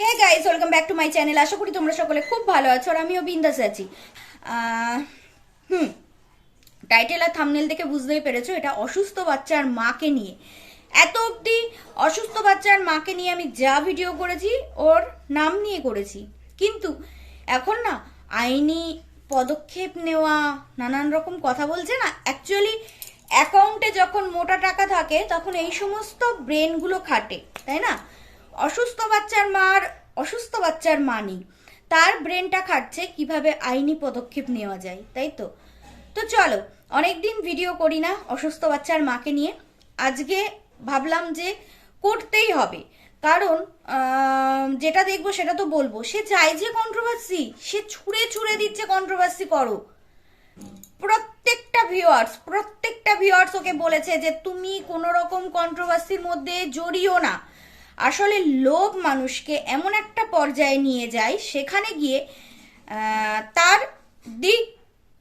Hey guys welcome back to my channel আশা করি তোমরা সকলে খুব ভালো আছো আর আমিও বিন্দাস আছি। হুম টাইটেল আর থামনেল দেখে বুঝতেই পেরেছ, এটা অসুস্থ বাচ্চার মাকে নিয়ে। এত অবধি অসুস্থ বাচ্চার মাকে নিয়ে আমি যা ভিডিও করেছি, ওর নাম নিয়ে করেছি। কিন্তু এখন না, আইনি পদক্ষেপ নেওয়া, নানান রকম কথা বলছে না অ্যাকচুয়ালি অ্যাকাউন্টে যখন মোটা টাকা থাকে, তখন এই সমস্ত ব্রেনগুলো খাটে, তাই না? অসুস্থ বাচ্চার মার অসুস্থ বাচ্চার মা নেই। তার ব্রেনটা খাটছে কীভাবে আইনি পদক্ষেপ নেওয়া যায়, তাই তো? তো চলো, অনেকদিন ভিডিও করি না অসুস্থ বাচ্চার মাকে নিয়ে। আজকে ভাবলাম যে করতেই হবে। কারণ যেটা দেখব সেটা তো বলব। সে চাই যে কন্ট্রোভার্সি সে ছুঁড়ে ছুঁড়ে দিচ্ছে কন্ট্রোভার্সি করো। প্রত্যেকটা ভিউয়ার্স প্রত্যেকটা ভিউয়ার্স ওকে বলেছে যে তুমি কোনো রকম কন্ট্রোভার্সির মধ্যে জড়িও না। আসলে লোভ মানুষকে এমন একটা পর্যায়ে নিয়ে যায়, সেখানে গিয়ে তার দিক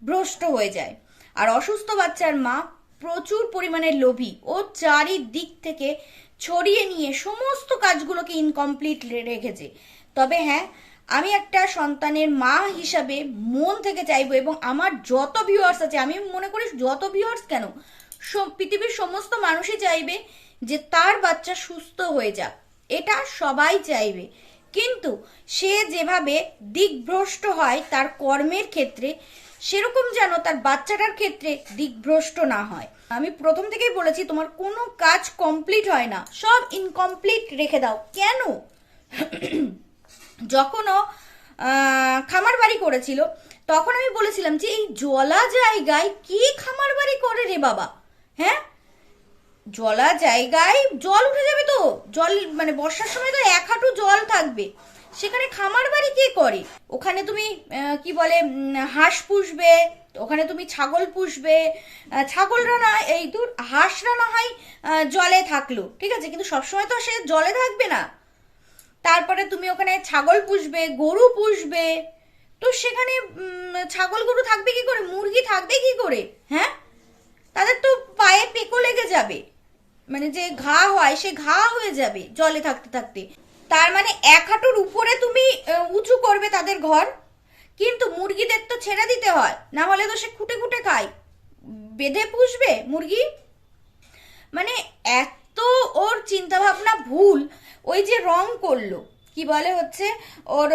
ভ্রষ্ট হয়ে যায়। আর অসুস্থ বাচ্চার মা প্রচুর পরিমাণে লোভী ও চারিদিক থেকে ছড়িয়ে নিয়ে সমস্ত কাজগুলোকে ইনকমপ্লিট রেখেছে। তবে হ্যাঁ আমি একটা সন্তানের মা হিসাবে মন থেকে চাইব এবং আমার যত ভিউয়ার্স আছে, আমি মনে করি যত ভিউয়ার্স কেন পৃথিবীর সমস্ত মানুষই চাইবে যে তার বাচ্চা সুস্থ হয়ে যাক, এটা সবাই চাইবে। কিন্তু সে যেভাবে দিকভ্রষ্ট হয় তার কর্মের ক্ষেত্রে, সেরকম যেন তার বাচ্চাটার ক্ষেত্রে দিকভ্রষ্ট না হয়। আমি প্রথম থেকেই বলেছি, তোমার কোনো কাজ কমপ্লিট হয় না, সব ইনকমপ্লিট রেখে দাও। কেন? যখনও খামার বাড়ি করেছিল, তখন আমি বলেছিলাম যে এই জলা জায়গায় কি খামার বাড়ি করে রে বাবা? হ্যাঁ? জলা জায়গায় জল উঠে যাবে তো। জল মানে বর্ষার সময় তো এক হাঁটু জল থাকবে। সেখানে খামার বাড়ি কে করে? ওখানে তুমি কি বলে হাঁস পুষবে, ওখানে তুমি ছাগল পুষবে। ছাগলরা না, এই দূর, হাঁসরা না হয় জলে থাকল, ঠিক আছে? কিন্তু সবসময় তো সে জলে থাকবে না। তারপরে তুমি ওখানে ছাগল পুষবে, গরু পুষবে। তো সেখানে ছাগল গরু থাকবে কি করে? মুরগি থাকবে কি করে? হ্যাঁ? তাদের তো পায়ে পেকো লেগে যাবে। মানে যে ঘা হয়, সে ঘা হয়ে যাবে জলে থাকতে থাকতে। তার মানে এক হাঁটুর উপরে তুমি উঁচু করবে তাদের ঘর। কিন্তু মুরগিদের তো ছেড়ে দিতে হয়, না হলে তো সে খুঁটে খুঁটে খায়। বেঁধে পুষবে মুরগি? মানে এত ওর চিন্তা ভাবনা ভুল, ওই যে রং করল, কি বলে হচ্ছে? ওর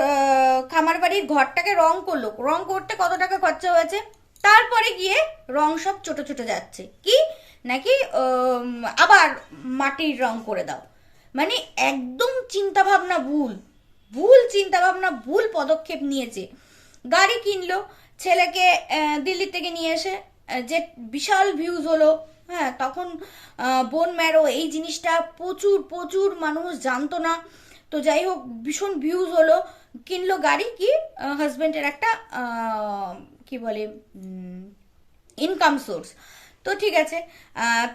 খামার বাড়ির ঘরটাকে রং করল। রং করতে কত টাকা খরচা হয়েছে? তারপরে গিয়ে রং সব ছোট ছোট যাচ্ছে। কি? নাকি আবার মাটির রং করে দাও। মানে একদম চিন্তা ভাবনা ভুল। ভুল চিন্তা ভাবনা ভুল পদক্ষেপ নিয়েছে। গাড়ি কিনলো, ছেলেকে দিল্লি থেকে নিয়ে এসে যে বিশাল ভিউজ হলো হ্যাঁ তখন বোন ম্যারো এই জিনিসটা প্রচুর প্রচুর মানুষ জানতো না। তো যাই হোক, ভীষণ ভিউজ হলো। কিনলো গাড়ি কি? হাজব্যান্ডের একটা কি বলে ইনকাম সোর্স তো ঠিক আছে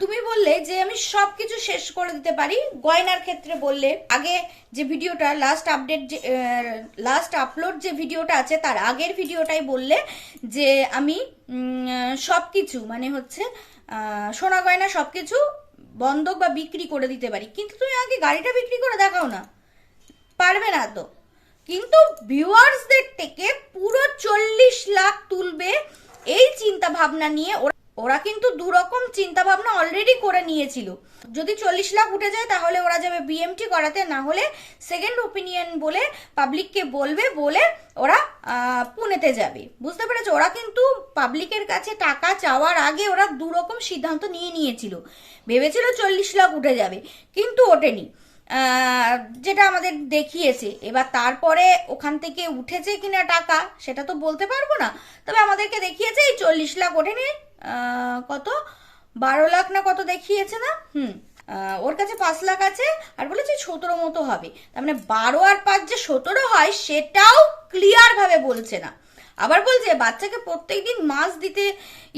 তুমি বললে যে আমি সব কিছু শেষ করে দিতে পারি, গয়নার ক্ষেত্রে বললে, আগে যে ভিডিওটা লাস্ট আপডেট যে লাস্ট আপলোড যে ভিডিওটা আছে, তার আগের ভিডিওটাই বললে যে আমি সব কিছু মানে হচ্ছে সোনা গয়না সব কিছু বন্ধক বা বিক্রি করে দিতে পারি। কিন্তু তুমি আগে গাড়িটা বিক্রি করে দেখাও না। পারবে না তো। কিন্তু ভিউয়ার্সদের থেকে পুরো লাখ তুলবে এই চিন্তা ভাবনা নিয়ে। ওরা ওরা কিন্তু দুরকম চিন্তা ভাবনা অলরেডি করে নিয়েছিল। যদি চল্লিশ লাখ উঠে যায়, তাহলে ওরা যাবে বিএমটি করাতে। না হলে সেকেন্ড ওপিনিয়ন বলে পাবলিককে বলবে, বলে ওরা পুনেতে যাবে। বুঝতে পেরেছ? ওরা কিন্তু পাবলিকের কাছে টাকা চাওয়ার আগে ওরা দুরকম সিদ্ধান্ত নিয়ে নিয়েছিল। ভেবেছিল চল্লিশ লাখ উঠে যাবে, কিন্তু ওঠেনি। যেটা আমাদের দেখিয়েছে। এবার তারপরে ওখান থেকে উঠেছে কিনা টাকা, সেটা তো বলতে পারব না। তবে আমাদেরকে দেখিয়েছে এই চল্লিশ লাখ ওঠেনি কত? বারো লাখ না কত দেখিয়েছে না? হুম ওর কাছে পাঁচ লাখ আছে, আর বলেছে সতেরো মতো হবে। তার মানে বারো আর পাঁচ যে সতেরো হয়, সেটাও ক্লিয়ার ভাবে বলছে না। আবার বলছে, বাচ্চাকে প্রত্যেক দিন মাছ দিতে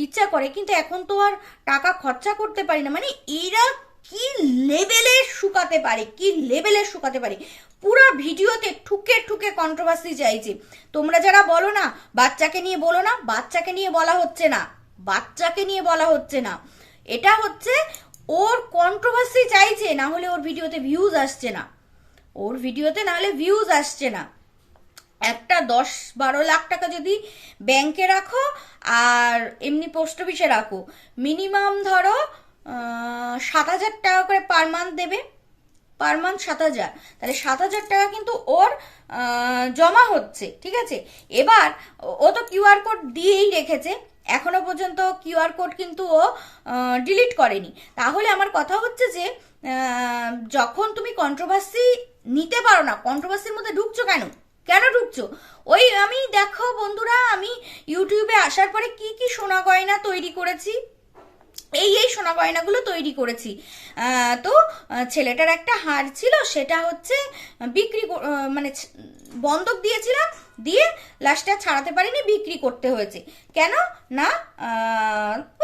ইচ্ছা করে, কিন্তু এখন তো আর টাকা খরচা করতে পারি না। মানে এরা কি লেভেলে শুকাতে পারে, কি লেভেলে শুকাতে পারে? পুরো ভিডিওতে ঠুকে ঠুকে কন্ট্রোভার্সি চাইছে। তোমরা যারা বলো না, বাচ্চাকে নিয়ে বলো না, বাচ্চাকে নিয়ে বলা হচ্ছে না, বাচ্চাকে নিয়ে বলা হচ্ছে না। এটা হচ্ছে ওর কন্ট্রোভার্সি চাইছে, না হলে ওর ভিডিওতে ভিউজ আসছে না। ওর ভিডিওতে নাহলে ভিউজ আসছে না। একটা দশ বারো লাখ টাকা যদি ব্যাংকে রাখো, আর এমনি পোস্ট অফিসে রাখো মিনিমাম ধরো সাত হাজার টাকা করে পার মান্থ দেবে। পার মান্থ সাত হাজার। তাহলে সাত হাজার টাকা কিন্তু ওর জমা হচ্ছে, ঠিক আছে? এবার ও- তো কিউআর কোড দিয়েই রেখেছে। এখনও পর্যন্ত কিউআর কোড কিন্তু ও ডিলিট করেনি। তাহলে আমার কথা হচ্ছে যে যখন তুমি কন্ট্রোভার্সি নিতে পারো না কন্ট্রোভার্সির মধ্যে ঢুকছো কেন? কেন ঢুকছো? ওই আমি দেখো বন্ধুরা, আমি ইউটিউবে আসার পরে কি কি সোনা গয়না তৈরি করেছি এই এই সোনা গয়নাগুলো তৈরি করেছি। তো ছেলেটার একটা হার ছিল, সেটা হচ্ছে বিক্রি মানে বন্ধক দিয়েছিলাম, দিয়ে লাস্টে ছাড়াতে পারিনি, বিক্রি করতে হয়েছে। কেন? না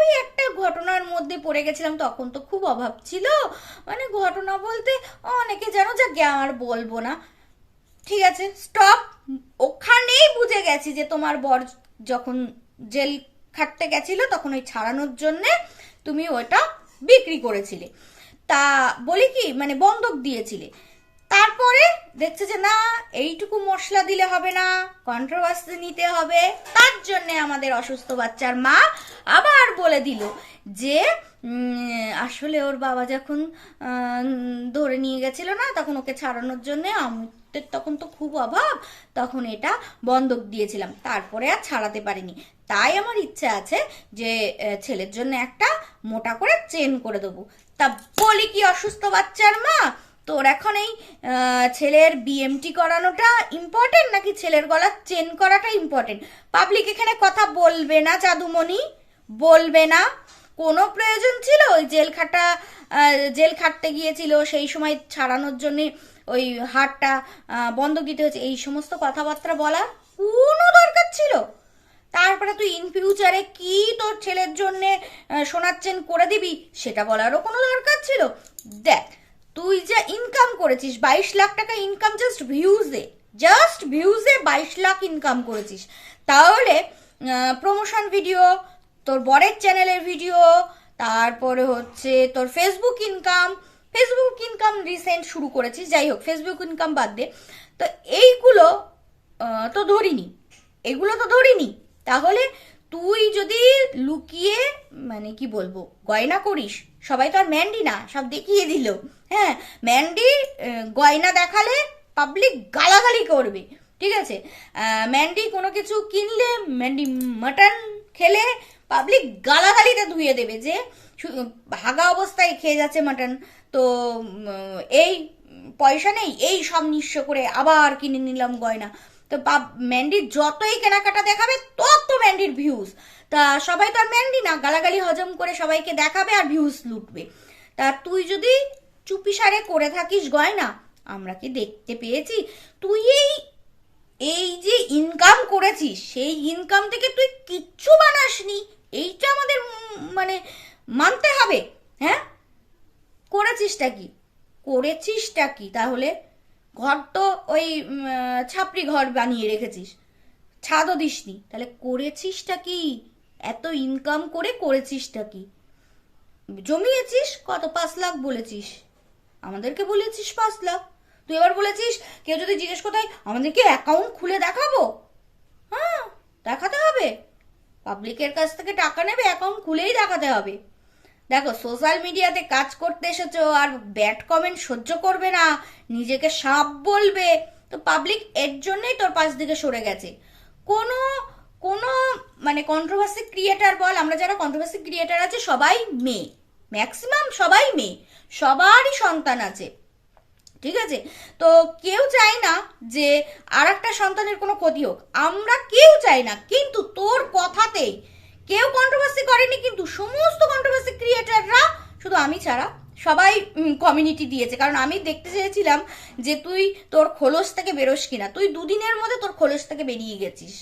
ওই একটা ঘটনার মধ্যে পড়ে গেছিলাম, তখন তো খুব অভাব ছিল। মানে ঘটনা বলতে অনেকে জানো যা আর বলব না। ঠিক আছে স্টপ ওখানেই বুঝে গেছি যে তোমার বর যখন জেল খাটতে গেছিল তখন ওই ছাড়ানোর জন্যে তুমি ওটা বিক্রি করেছিলে। তা বলি কি মানে বন্ধক দিয়েছিলে। তারপরে দেখছে যে না, এইটুকু মশলা দিলে হবে না কন্ট্রোভার্সি নিতে হবে। তার জন্যে আমাদের অসুস্থ বাচ্চার মা আবার বলে দিল যে আসলে ওর বাবা যখন ধরে নিয়ে গেছিল না, তখন ওকে ছাড়ানোর জন্যে আমাদের তখন তো খুব অভাব, তখন এটা বন্ধক দিয়েছিলাম, তারপরে আর ছাড়াতে পারিনি। তাই আমার ইচ্ছা আছে যে ছেলের জন্য একটা মোটা করে চেন করে দেবো। তা বলি কি অসুস্থ বাচ্চার মা? তোর এখন এই ছেলের বিএমটি করানোটা ইম্পর্টেন্ট নাকি ছেলের গলার চেন করাটা ইম্পর্টেন্ট পাবলিক এখানে কথা বলবে না জাদুমণি, বলবে না। কোনো প্রয়োজন ছিল? ওই জেল খাটা জেল খাটতে গিয়েছিল, সেই সময় ছাড়ানোর জন্য ওই হাটটা আহ, বন্ধ দিতে হচ্ছে এই সমস্ত কথাবার্তা বলা কোনো দরকার ছিল? তারপরে তুই ইন ফিউচারে কি তোর ছেলের জন্য চেন করে দিবি সেটা বলারও কোনো দরকার ছিল? দেখ তুই যা ইনকাম করেছিস বাইশ লাখ টাকা ইনকাম জাস্ট ভিউজে জাস্ট ভিউজে বাইশ লাখ ইনকাম করেছিস। তাহলে প্রমোশন ভিডিও তোর বরের চ্যানেলের ভিডিও তারপরে হচ্ছে তোর Facebook income Facebook income recent শুরু করেছিস যাই হোক ফেসবুক ইনকাম বাদ দে। তো এইগুলো তো ধরিনি। এগুলো তো ধরিনি। তাহলে তুই যদি লুকিয়ে মানে কি বলব, গয়না করিস, সবাই তো আর ম্যান্ডি না, সব দেখিয়ে দিল। হ্যাঁ ম্যান্ডি গয়না দেখালে পাবলিক গালাগালি করবে, ঠিক আছে? ম্যান্ডি কোনো কিছু কিনলে, ম্যান্ডি মাটন খেলে পাবলিক গালাগালিতে ধুয়ে দেবে যে ভাগা অবস্থায় খেয়ে যাচ্ছে মাটন তো এই পয়সা নেই, এই সব নিঃস্ব করে আবার কিনে নিলাম গয়না। তো পাব- ম্যান্ডির যতই কেনাকাটা দেখাবে, তত ম্যান্ডির ভিউজ তা সবাই তো আর ম্যান্ডি না, গালাগালি, হজম করে সবাইকে দেখাবে আর ভিউজ লুটবে। তা তুই যদি চুপিসারে করে থাকিস গয়না, আমরা কি দেখতে পেয়েছি? তুই এই এই যে ইনকাম করেছিস, সেই ইনকাম থেকে তুই কিচ্ছু বানাসনি, এইটা আমাদের মানে মানতে হবে হ্যাঁ? করেছিসটা কি? করেছিসটা কি? তাহলে ঘর তো ওই ছাপড়ি ঘর বানিয়ে রেখেছিস। ছাদও দিসনি। তাহলে করেছিসটা কি? এত ইনকাম করে করেছিসটা কি? জমিয়েছিস? কত? পাঁচ লাখ বলেছিস। আমাদেরকে বলেছিস পাঁচ লাখ। তুই এবার বলেছিস, কেউ যদি জিজ্ঞেস কোথায় আমাদেরকে অ্যাকাউন্ট খুলে দেখাবো? হ্যাঁ দেখাতে হবে। পাবলিকের কাছ থেকে টাকা নেবে অ্যাকাউন্ট খুলেই দেখাতে হবে। দেখো সোশ্যাল মিডিয়াতে কাজ করতে এসেছ আর ব্যাড কমেন্ট সহ্য করবে না, নিজেকে সাপ বলবে। তো পাবলিক এর জন্যই তোর পাশ দিকে সরে গেছে। কোনো কোনো মানে কন্ট্রোভার্সি ক্রিয়েটার বল, আমরা যারা কন্ট্রোভার্সি ক্রিয়েটার আছে, সবাই মেয়ে। ম্যাক্সিমাম সবাই মেয়ে। সবারই সন্তান আছে। ঠিক আছে? তো কেউ চায় না যে আর একটা সন্তানের কোনো ক্ষতি হোক। আমরা কেউ চাই না। কিন্তু তোর কথাতেই কেউ কন্ট্রোভার্সি করেনি, কিন্তু সমস্ত কন্ট্রোভার্সি ক্রিয়েটাররা শুধু আমি ছাড়া, সবাই কমিউনিটি দিয়েছে। কারণ আমি দেখতে চেয়েছিলাম যে তুই তোর খোলস থেকে বেরোস কিনা। তুই দুদিনের মধ্যে তোর খোলস থেকে বেরিয়ে গেছিস।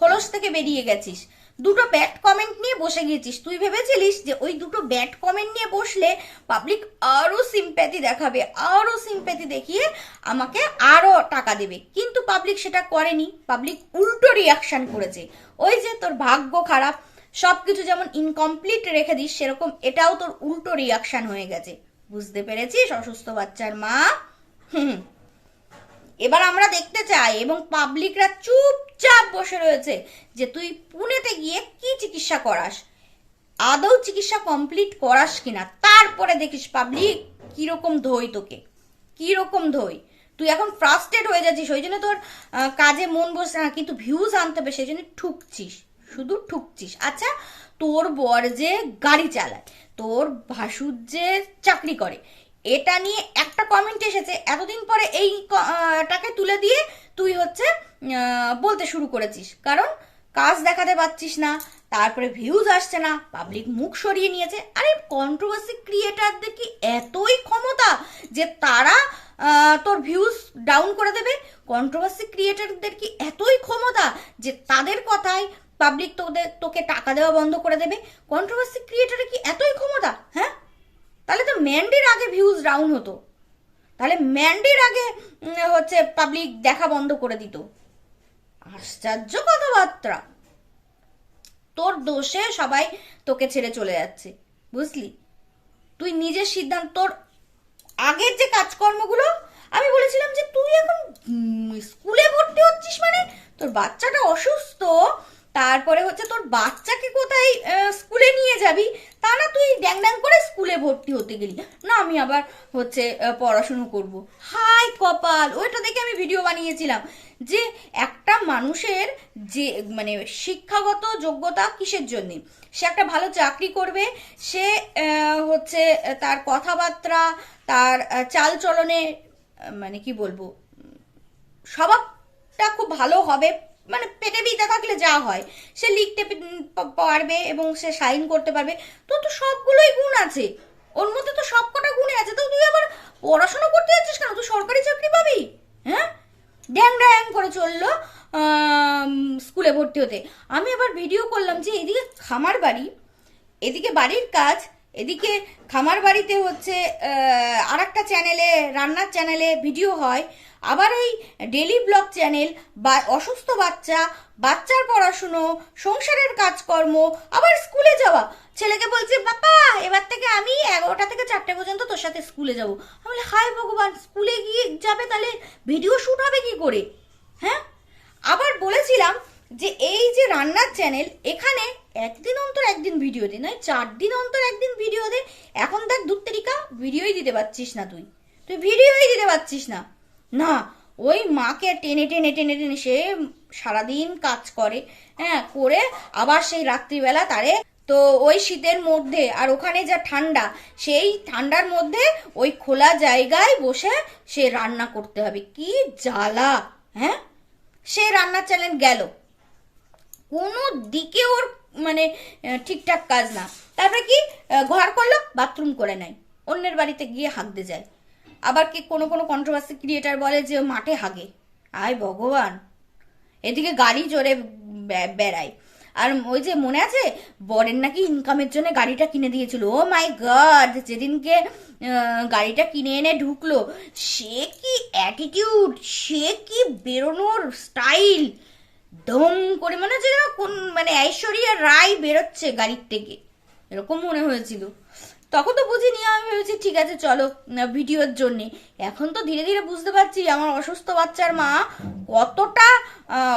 খোলস থেকে বেরিয়ে গেছিস। দুটো ব্যাড কমেন্ট নিয়ে বসে গিয়েছিস তুই ভেবেছিলিস যে ওই দুটো ব্যাড কমেন্ট নিয়ে বসলে পাবলিক আরও সিম্প্যাথি দেখাবে, আরও সিম্প্যাথি দেখিয়ে আমাকে আরও টাকা দেবে। কিন্তু পাবলিক সেটা করেনি। পাবলিক উল্টো রিয়াকশন করেছে। ওই যে তোর ভাগ্য খারাপ। সবকিছু যেমন ইনকমপ্লিট রেখে দিস, সেরকম এটাও তোর উল্টো রিয়াকশন হয়ে গেছে। বুঝতে পেরেছিস, অসুস্থ বাচ্চার মা? হুম। এবার আমরা দেখতে চাই, এবং পাবলিকরা চুপচাপ বসে রয়েছে, যে তুই পুনেতে গিয়ে কি চিকিৎসা করাস? আদৌ চিকিৎসা কমপ্লিট করাস কিনা? তারপরে দেখিস পাবলিক কীরকম ধোই তোকে। কীরকম ধোই তুই এখন ফ্রাস্ট্রেট হয়ে যাচ্ছিস, ওই জন্য তোর কাজে মন বসে না, কিন্তু ভিউজ আনতে হবে, সেই জন্য ঠুকছিস। শুধু ঠুকছিস। আচ্ছা তোর বর যে গাড়ি চালায়, তোর ভাসুর যে চাকরি করে, এটা নিয়ে একটা কমেন্ট এসেছে। এতদিন পরে এই টাকে তুলে দিয়ে তুই হচ্ছে বলতে শুরু করেছিস। কারণ কাজ দেখাতে পাচ্ছিস না, তারপরে ভিউজ আসছে না পাবলিক মুখ সরিয়ে নিয়েছে। আরে কন্ট্রোভার্সি ক্রিয়েটারদের কি এতই ক্ষমতা যে তারা তোর ভিউজ ডাউন করে দেবে? কন্ট্রোভার্সি ক্রিয়েটারদের কি এতই ক্ষমতা যে তাদের কথায় পাবলিক তোদের, তোকে টাকা দেওয়া বন্ধ করে দেবে। কন্ট্রোভার্সি ক্রিয়েটারের কি এতই ক্ষমতা? হ্যাঁ? তাহলে তো ম্যান্ডির আগে ভিউজ ডাউন হতো। তাহলে ম্যান্ডির আগে হচ্ছে পাবলিক দেখা বন্ধ করে দিত। আশ্চর্য কথাবার্তা। তোর দোষে সবাই তোকে ছেড়ে চলে যাচ্ছে। বুঝলি? তুই নিজের সিদ্ধান্ত, তোর আগের যে কাজকর্মগুলো, আমি বলেছিলাম যে তুই এখন স্কুলে ভর্তি হচ্ছিস মানে তোর বাচ্চাটা অসুস্থ তারপরে হচ্ছে তোর বাচ্চাকে কোথায় স্কুলে নিয়ে যাবি? তা না তুই ড্যাং ড্যাং করে স্কুলে ভর্তি হতে গেলি। না, আমি আবার হচ্ছে পড়াশুনো করব। হাই কপাল! ওইটা দেখে আমি ভিডিও বানিয়েছিলাম যে একটা মানুষের যে মানে শিক্ষাগত যোগ্যতা কিসের জন্য? সে একটা ভালো চাকরি করবে, সে হচ্ছে, তার কথাবার্তা, তার চালচলনে মানে কি বলব? স্বভাবটা খুব ভালো হবে। মানে পেটে বিদ্যা থাকলে যা হয়, সে লিখতে পারবে এবং সে সাইন করতে পারবে। তো তো সবগুলোই গুণ আছে। ওর মধ্যে তো সব কটা গুণে আছে। তো তুই আবার পড়াশোনা করতে যাচ্ছিস কেন? তুই সরকারি চাকরি পাবি? হ্যাঁ? ড্যাং ড্যাং করে চলল স্কুলে ভর্তি হতে। আমি আবার ভিডিও করলাম যে এদিকে খামার বাড়ি, এদিকে বাড়ির কাজ এদিকে খামার বাড়িতে হচ্ছে আর একটা চ্যানেলে রান্নার চ্যানেলে ভিডিও হয়। আবার ওই ডেলি ব্লগ চ্যানেল বা, অসুস্থ বাচ্চা, বাচ্চার পড়াশুনো, সংসারের কাজকর্ম, আবার স্কুলে যাওয়া। ছেলেকে বলছে, বাবা, এবার থেকে আমি এগারোটা থেকে চারটে পর্যন্ত তোর সাথে স্কুলে যাব। আমি বলি, হায় ভগবান স্কুলে গিয়ে যাবে তাহলে ভিডিও শ্যুট হবে কি করে? হ্যাঁ? আবার বলেছিলাম যে, এই যে রান্নার চ্যানেল এখানে একদিন অন্তর একদিন ভিডিও দে, নয়, চার দিন অন্তর একদিন ভিডিও দে। এখন দেখ দু তারিকা ভিডিওই দিতে পারছিস না তুই। তুই ভিডিওই দিতে পারছিস না। না, ওই মাকে টেনে টেনে টেনে টেনে সে সারাদিন কাজ করে হ্যাঁ করে আবার সেই রাত্রিবেলা তারে তো ওই শীতের মধ্যে আর ওখানে যা ঠান্ডা, সেই ঠান্ডার মধ্যে ওই খোলা জায়গায় বসে সে রান্না করতে হবে। কি জ্বালা হ্যাঁ? সে রান্নার চ্যানেল গেল। কোনো দিকে ওর মানে ঠিকঠাক কাজ না। তারপরে কি ঘর করল বাথরুম করে নেয়। অন্যের বাড়িতে গিয়ে হাঁকতে যায়। আবার কি কোনো কোনো কন্ট্রোভার্সি ক্রিয়েটার বলে যে মাঠে হাগে আয় ভগবান। এদিকে গাড়ি জোরে বেড়ায়। আর ওই যে মনে আছে, বরের নাকি ইনকামের জন্য গাড়িটা কিনে দিয়েছিল। ও মাই গড, যেদিনকে গাড়িটা কিনে এনে ঢুকলো, সে কি অ্যাটিটিউড সে কি বেরোনোর স্টাইল দম করে, মনে হচ্ছে যেন কোন মানে ঐশ্বরিয়া রায় বেরোচ্ছে গাড়ির থেকে। এরকম মনে হয়েছিল। তখন তো বুঝিনি, আমি ভেবেছি ঠিক আছে, চলো ভিডিওর জন্য। এখন তো ধীরে ধীরে বুঝতে পারছি আমার অসুস্থ বাচ্চার মা কতটা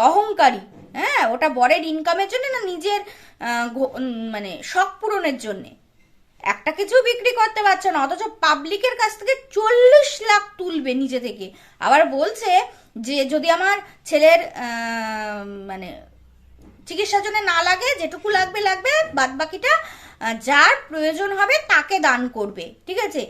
অহংকারী। হ্যাঁ ওটা বরের ইনকামের জন্য না, নিজের মানে শখ পূরণের জন্যে। একটা কিছু বিক্রি করতে পারছে না, অথচ পাবলিকের কাছ থেকে চল্লিশ লাখ তুলবে নিজে থেকে। আবার বলছে যে যদি আমার ছেলের মানে চিকিৎসার জন্য না লাগে, যেটুকু লাগবে লাগবে বাদ বাকিটা যার প্রয়োজন হবে তাকে দান করবে, ঠিক আছে?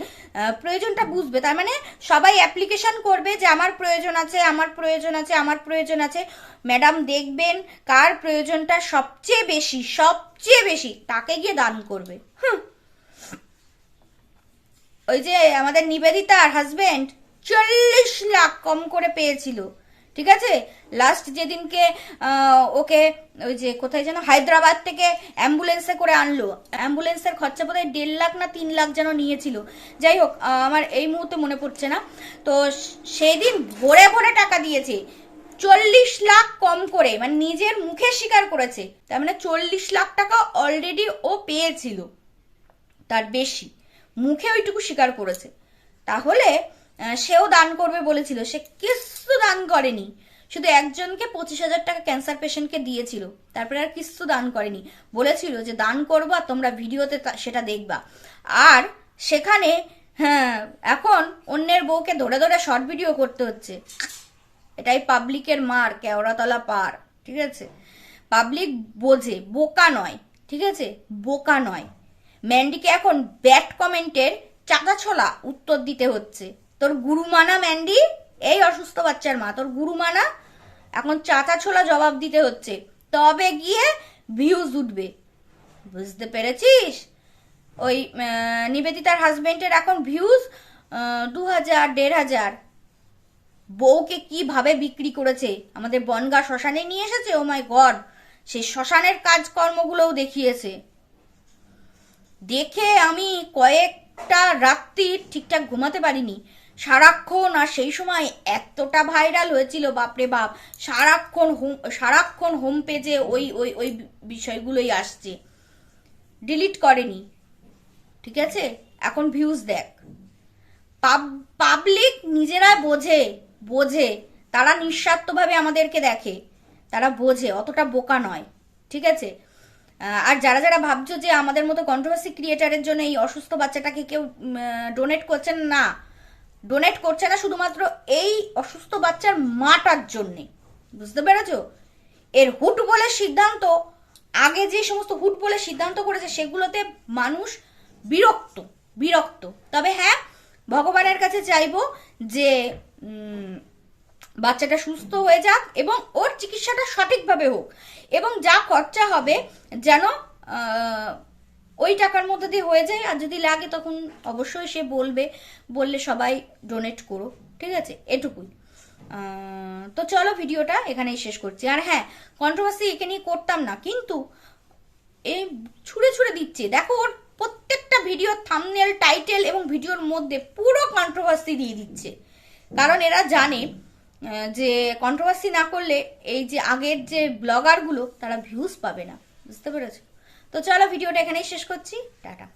প্রয়োজনটা বুঝবে, তার মানে সবাই অ্যাপ্লিকেশন করবে যে আমার প্রয়োজন আছে, আমার প্রয়োজন আছে, আমার প্রয়োজন আছে। ম্যাডাম দেখবেন কার প্রয়োজনটা সবচেয়ে বেশি সবচেয়ে বেশি, তাকে গিয়ে দান করবে। হুম। ওই যে আমাদের নিবেদিতার হাজবেন্ড চল্লিশ লাখ কম করে পেয়েছিল, ঠিক আছে? লাস্ট যেদিনকে ওকে ওই যে কোথায় যেন হায়দ্রাবাদ থেকে অ্যাম্বুলেন্সে করে আনলো। অ্যাম্বুলেন্সের খরচা বোধহয় দেড় লাখ না তিন লাখ যেন নিয়েছিল। যাই হোক আমার এই মুহূর্তে মনে পড়ছে না। তো স- সেদিন ভরে ভরে টাকা দিয়েছে। চল্লিশ লাখ কম করে মানে নিজের মুখে স্বীকার করেছে। তার মানে চল্লিশ লাখ টাকা অলরেডি ও পেয়েছিল, তার বেশি। মুখে ওইটুকু স্বীকার করেছে। তাহলে সেও দান করবে বলেছিল। সে কিছু দান করেনি। শুধু একজনকে পঁচিশ হাজার টাকা ক্যান্সার পেশেন্টকে দিয়েছিল। তারপরে আর কিছু দান করেনি। বলেছিল যে, দান করবা তোমরা ভিডিওতে সেটা দেখবা। আর সেখানে হ্যাঁ এখন অন্যের বউকে ধরে ধরে শর্ট ভিডিও করতে হচ্ছে। এটাই পাবলিকের মার, কেওড়াতলা পার, ঠিক আছে? পাবলিক বোঝে, বোকা নয়, ঠিক আছে? বোকা নয়। ম্যান্ডিকে এখন ব্যাট কমেন্টের চাকা ছোলা উত্তর দিতে হচ্ছে। তোর গুরুমানা ম্যান্ডি, এই অসুস্থ বাচ্চার মা, তোর গুরুমানা এখন চাচা ছোলা জবাব দিতে হচ্ছে। তবে গিয়ে ভিউজ উঠবে। বুঝতে পেরেছিস? ওই নিবেদিতার হাজবেন্ডের এখন ভিউজ দু হাজার দেড় হাজার বউকে কীভাবে বিক্রি করেছে? আমাদের বনগা শ্মশানে নিয়ে এসেছে? ও মাই গড সেই শ্মশানের কাজকর্মগুলোও দেখিয়েছে। দেখে আমি কয়েকটা রাত্রি ঠিকঠাক ঘুমাতে পারিনি। সারাক্ষণ আর সেই সময় এতটা ভাইরাল হয়েছিল, বাপরে বাপ। সারাক্ষণ হোম সারাক্ষণ হোম পেজে ওই ওই ওই বিষয়গুলোই আসছে। ডিলিট করেনি। ঠিক আছে? এখন ভিউজ দেখ। পাবলিক নিজেরা বোঝে বোঝে। তারা নিঃস্বার্থভাবে আমাদেরকে দেখে। তারা বোঝে, অতটা বোকা নয়। ঠিক আছে? আর যারা যারা ভাবছ যে আমাদের মতো কন্ট্রোভার্সি ক্রিয়েটারের জন্য এই অসুস্থ বাচ্চাটাকে কেউ ডোনেট করছেন, না। ডোনেট করছে না শুধুমাত্র এই অসুস্থ বাচ্চার মাটার জন্যে। বুঝতে পেরেছ? এর হুট বলে সিদ্ধান্ত, আগে যে সমস্ত হুট বলে সিদ্ধান্ত করেছে সেগুলোতে মানুষ বিরক্ত বিরক্ত। তবে হ্যাঁ ভগবানের কাছে চাইব যে বাচ্চাটা সুস্থ হয়ে যাক এবং ওর চিকিৎসাটা সঠিকভাবে হোক। এবং যা খরচা হবে যেন ওই টাকার মধ্যে দিয়ে হয়ে যায়। আর যদি লাগে তখন অবশ্যই সে বলবে। বললে সবাই ডোনেট করো। ঠিক আছে? এটুকুই। তো চলো ভিডিওটা এখানেই শেষ করছি। আর হ্যাঁ কন্ট্রোভার্সি একে নিয়ে করতাম না। কিন্তু এই ছুঁড়ে ছুঁড়ে দিচ্ছে। দেখো, ওর প্রত্যেকটা ভিডিও থামনেল টাইটেল এবং ভিডিওর মধ্যে পুরো কন্ট্রোভার্সি দিয়ে দিচ্ছে। কারণ এরা জানে যে কন্ট্রোভার্সি না করলে এই যে আগের যে ব্লগারগুলো তারা ভিউজ পাবে না। বুঝতে পেরেছ? তো চলো ভিডিওটা এখানেই শেষ করছি। টাটা।